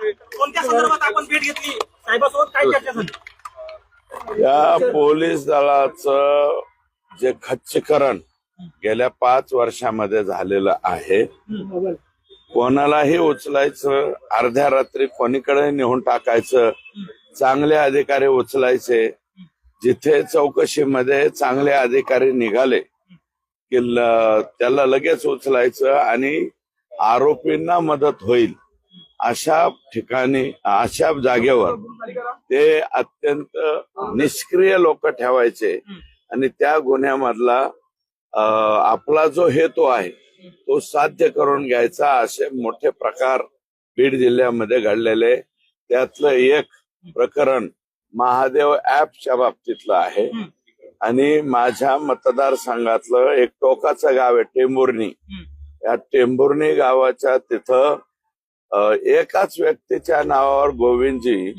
कोणत्या संदर्भात आपण भेट घेतली? साहेबासोबत काय चर्चा झाली? या पोलीस दलाचं जे खच्चीकरण गेल्या पाच वर्षामध्ये झालेलं आहे कोणालाही उचलायचं अर्ध्या रात्री कोणीकडे नेऊन टाकायचं चांगले अधिकारी उचलायचे जिथे चौकशीमध्ये चांगले अधिकारी निघाले की त्याला लगेच उचलायचं आणि आरोपींना मदत होईल. अशा ठिकाणी अशा जागेवर ते अत्यंत निष्क्रिय लोक ठेवायचे. आणि त्या गुन्ह्यामधला आपला जो हेतू आहे तो साध्य करून घ्यायचा असे मोठे प्रकार बीड जिल्ह्यामध्ये घडलेले. त्यातलं एक प्रकरण महादेव ऍपच्या बाबतीतलं आहे. आणि माझ्या मतदारसंघातलं एक टोकाचं गाव आहे टेंभुर्णी या टेंभुर्णी गावाच्या तिथं एकाच व्यक्तीच्या नावावर गोविंदजी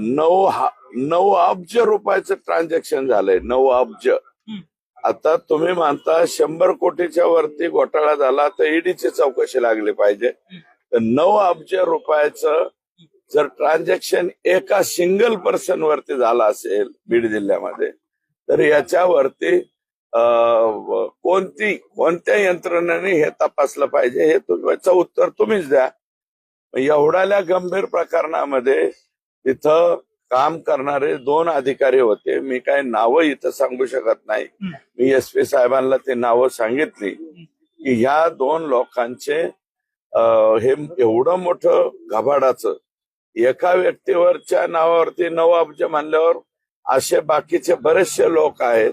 नऊ नऊ अब्ज रुपयाचं ट्रान्झॅक्शन झालंय नऊ अब्ज. आता तुम्ही म्हणता शंभर कोटीच्या वरती घोटाळा झाला तर ईडीची चौकशी लागली पाहिजे. तर नऊ अब्ज रुपयाचं जर ट्रान्झॅक्शन एका सिंगल पर्सन वरती झाला असेल बीड जिल्ह्यामध्ये तर याच्यावरती कोणती कोणत्या यंत्रणेने हे तपासलं पाहिजे हे तुमचं उत्तर तुम्हीच द्या. एवढ्याल्या गंभीर प्रकरणामध्ये तिथं काम करणारे दोन अधिकारी होते. मी काय नावं इथं सांगू शकत नाही. मी एस पी साहेबांना ते नावं सांगितली. की ह्या दोन लोकांचे हे एवढं मोठं घबाडाचं एका व्यक्तीवरच्या नावावरती नऊ अब्ज मानल्यावर असे बाकीचे बरेचसे लोक आहेत.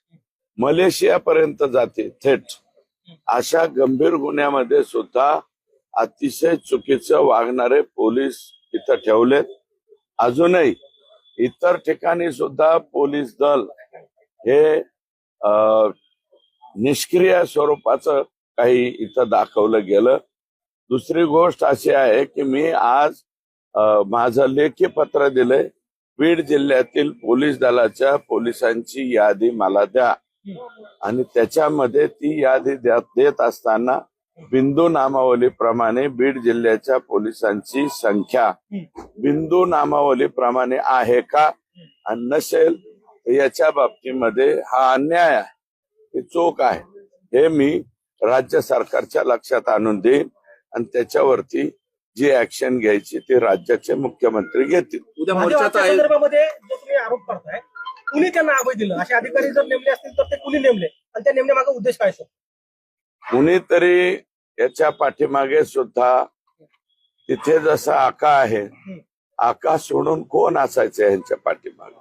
मलेशियापर्यंत जाते थेट. अशा गंभीर गुन्ह्यामध्ये सुद्धा अतिशय चुकीचं वागणारे पोलीस इथं ठेवलेत. अजूनही इतर ठिकाणी सुद्धा पोलीस दल हे निष्क्रिय स्वरूपाचं काही इथं दाखवलं गेलं. दुसरी गोष्ट अशी आहे की मी आज माझं लेखी पत्र दिलंय. बीड जिल्ह्यातील पोलीस दलाच्या पोलिसांची यादी मला द्या. आणि त्याच्यामध्ये ती यादी देत असताना बिंदू नामावलीप्रमाणे बीड जिल्ह्याच्या पोलिसांची संख्या बिंदू नामावलीप्रमाणे आहे का? आणि नसेल याच्या बाबतीमध्ये हा अन्याय आहे. ही चूक आहे. हे मी राज्य सरकारच्या लक्षात आणून देईन आणि त्याच्यावरती जी ऍक्शन घ्यायची ती राज्याचे मुख्यमंत्री घेतील. उद्या महादेवाच्या कुणी त्यांना अभय दिलं? असे अधिकारी जर नेमले असतील तर ते कुणी नेमले? आणि त्या नेमण्यामागे उद्देश काय सर कुणीतरी याच्या पाठीमागे सुद्धा तिथे जसा आका आहे आका सोडून कोण असायचं यांच्या पाठीमागे?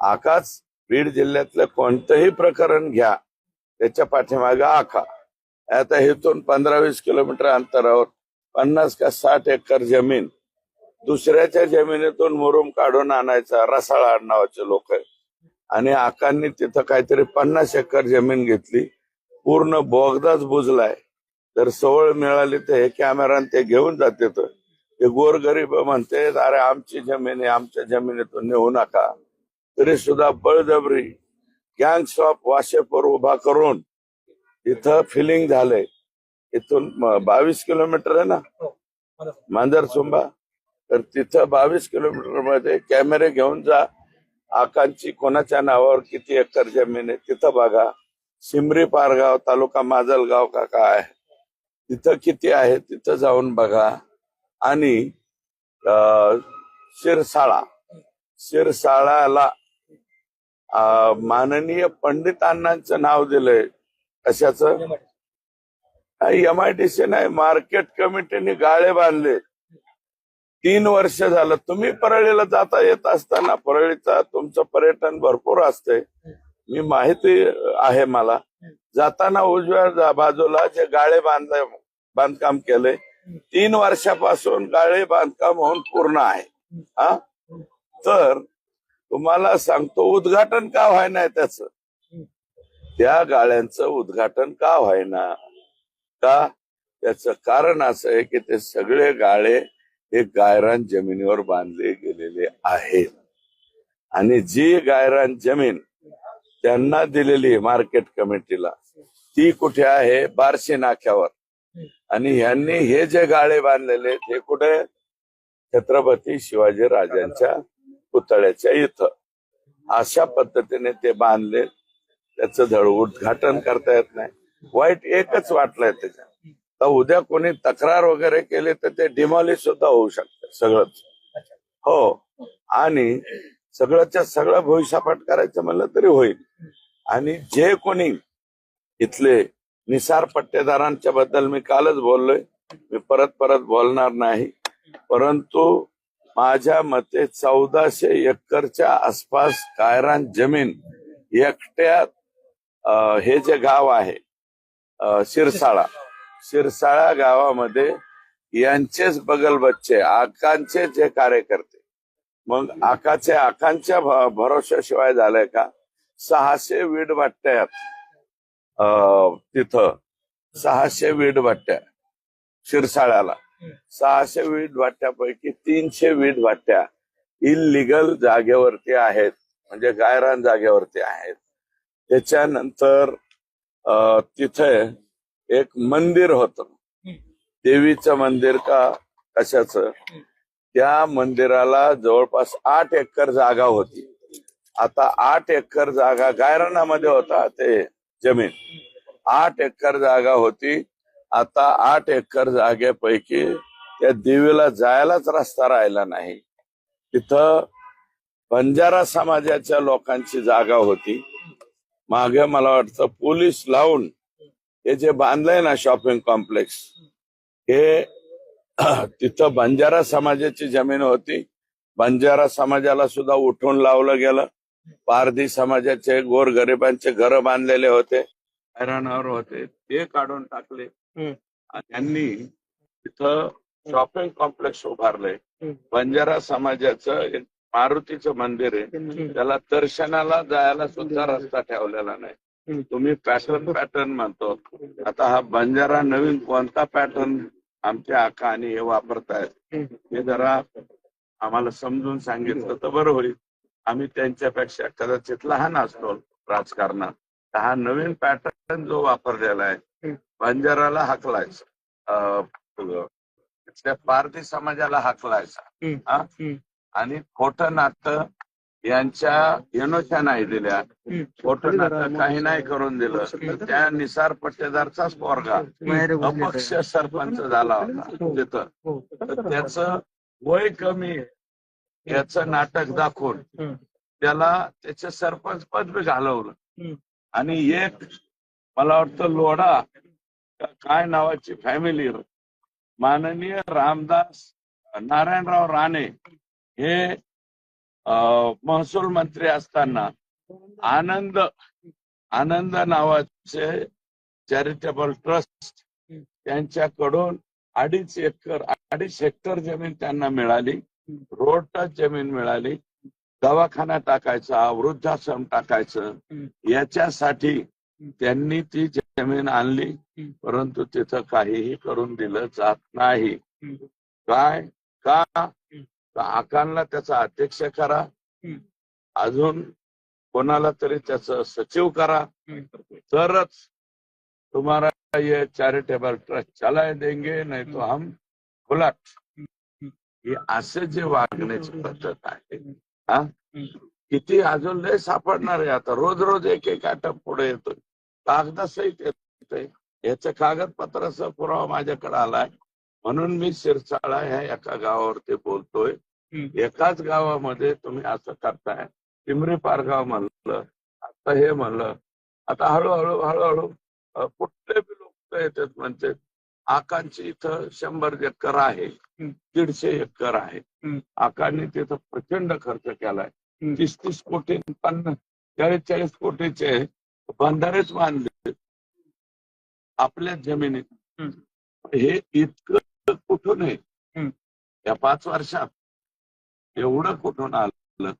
आकाच बीड जिल्ह्यातलं कोणतंही प्रकरण घ्या त्याच्या पाठीमागे आका. आता इथून पंधरा वीस किलोमीटर अंतरावर पन्नास का साठ एकर जमीन दुसऱ्याच्या जमिनीतून मुरुम काढून आणायचा रसाळ नावाचे लोक आहेत. आणि आकांनी तिथं काहीतरी पन्नास एकर जमीन घेतली. पूर्ण बोगदाच बुजलाय. जर सवळ मिळाली तर हे कॅमेरान ते घेऊन जाते तर. ते गोरगरीब म्हणते अरे आमची जमीन आहे आमच्या जमिनीतून नेऊ नका. तरी सुद्धा बळजबरी गँग्स ऑफ वाशेपूर उभा करून इथं फिलिंग झालंय. इथून बावीस किलोमीटर आहे ना? मांजरसुंबा तर तिथं बावीस किलोमीटरमध्ये कॅमेरे घेऊन जा. आकांची कोणाच्या नावावर किती एकर जमीन आहे तिथं बघा. सिमरी पारगाव तालुका माजलगाव का काय? तिथं किती आहे तिथं जाऊन बघा. आणि शिरसाळा. शिरसाळाला माननीय पंडित अण्णांचं नाव दिलंय. कशाचं? एम आय डी सी नाही मार्केट कमिटीने गाळे बांधले तीन वर्ष झालं. तुम्ही परळीला जाता येत असताना परळीचा तुमचं पर्यटन भरपूर असते मी माहिती आहे मला. जाताना उजव्या बाजूला जे गाळे बांध बांधकाम केले तीन वर्षापासून गाळे बांधकाम होऊन पूर्ण आहे. हा? तर तुम्हाला सांगतो उद्घाटन का व्हायना त्याच? त्या गाळ्यांचं उद्घाटन का व्हायना? का? त्याच कारण असं आहे की ते सगळे गाळे हे गायरान जमिनीवर बांधले गेलेले आहेत आणि जी गायरान जमीन त्यांना दिलेली आहे मार्केट कमिटीला ती कुठे आहे? बारशी नाक्यावर. आणि ह्यांनी हे जे गाळे बांधलेले ते हे कुठे? छत्रपती शिवाजी राजांच्या पुतळ्याच्या इथं. अशा पद्धतीने ते बांधले. त्याचं धड उद्घाटन करता येत नाही. वाईट एकच वाटलंय त्याच्यात. तर उद्या कोणी तक्रार वगैरे केली तर ते डिमॉलिश सुद्धा होऊ शकतं सगळंच. हो. आणि सगळंच्या सगळं भविष्यपाठ करायचं म्हणलं तरी होईल. आणि जे कोणी इथले निसार पट्टेदारांच्या बद्दल मी कालच बोललोय. मी परत परत बोलणार नाही. परंतु माझ्या मते चौदाशे एकरच्या आसपास कायरान जमीन एकट्या हे जे गाव आहे शिरसाळा शिरसाळा गावामध्ये यांचेच बगल बच्चे आकांचे जे कार्यकर्ते. मग आकाचे आकांच्या भरोशाशिवाय झालंय का? सहाशे वीड भट्ट्यात तिथं. सहाशे वीड भट्ट्या शिरसाळ्याला. सहाशे वीड भाट्यापैकी तीनशे वीड भाट्या इलिगल जागेवरती आहेत. म्हणजे गायरान जागेवरती आहेत. त्याच्यानंतर तिथे एक मंदिर होतं. देवीचं मंदिर का कशाचं? त्या मंदिराला जवळपास आठ एकर जागा होती. आता आठ एकर जागा गायरानामध्ये होता ते जमीन. आठ एकर जागा होती. आता आठ एकर जागेपैकी त्या देवीला जायलाच रस्ता राहिला नाही. तिथं बंजारा समाजाच्या लोकांची जागा होती. मागे मला वाटतं पोलीस लावून हे जे बांधलंय ना शॉपिंग कॉम्प्लेक्स हे तिथं बंजारा समाजाची जमीन होती. बंजारा समाजाला सुद्धा उठून लावलं गेलं. पारधी समाजाचे गोरगरिबांचे घर बांधलेले होते. हैराणावर होते. ते काढून टाकले. त्यांनी तिथं शॉपिंग कॉम्प्लेक्स उभारलंय. हम्म. बंजारा समाजाचं एक मारुतीचं मंदिर आहे. त्याला दर्शनाला जायला सुद्धा रस्ता ठेवलेला नाही. तुम्ही पॅटर्न पॅटर्न म्हणतो आता हा बंजारा नवीन कोणता पॅटर्न आमच्या आका आणि हे वापरतायत हे जरा आम्हाला समजून सांगितलं तर बरं होईल आम्ही त्यांच्यापेक्षा कदाचित लहान असतो राजकारणात तर हा नवीन पॅटर्न जो वापरलेला आहे. बंजाराला हाकलायचा तिथल्या पारधी समाजाला हाकलायचा. हा? आणि खोटं नातं यांच्या यनोच्या नाही दिल्या नातं काही नाही करून दिलं तर त्या निसार पट्टेदारचाच पोरगा अपक्ष सरपंच झाला होता तिथं हो. तर त्याचं वय कमी. याचं नाटक दाखवून. त्याला त्याचे सरपंच पद बी घालवलं. आणि एक मला वाटतं लोढा काय नावाची फॅमिली माननीय रामदास नारायणराव राणे हे महसूल मंत्री असताना आनंद आनंद नावाचे चॅरिटेबल ट्रस्ट त्यांच्याकडून अडीच एकर अडीच हेक्टर जमीन त्यांना मिळाली. रोड टच जमीन मिळाली. दवाखाना टाकायचा वृद्धाश्रम टाकायचं. याच्यासाठी त्यांनी ती जमीन आणली. परंतु तिथं काहीही करून दिलं जात नाही. काय? का? तर आकांना त्याचा अध्यक्ष करा. अजून कोणाला तरी त्याचं सचिव करा. तरच तुम्हाला ये चॅरिटेबल ट्रस्ट चलाय देंगे नाही तो हम खुलाट. हे असे जे वागण्याची पद्धत आहे हा? किती अजून लय सापडणार आहे आता. रोज रोज एक एक आटप पुढे येतोय. कागदासहित येतोय. याचं कागदपत्राचा पुरावा माझ्याकडे आलाय. म्हणून मी शिरसाळा ह्या एका गावावरती बोलतोय. एकाच गावामध्ये तुम्ही असं करताय. पिंपरी पारगाव म्हणलं आता हे म्हणलं. आता हळूहळू हळूहळू कुठले बी लोक येतात म्हणते आकांची इथं शंभर एकर आहे. दीडशे एकर आहे. आकांनी तिथं प्रचंड खर्च केलाय. तीस तीस कोटी पन्नास चाळीस चाळीस कोटीचे बंधारेच बांधले. आपल्या जमिनीत. हे इतकं कुठून आहे. या पाच वर्षात एवढं कुठून आलं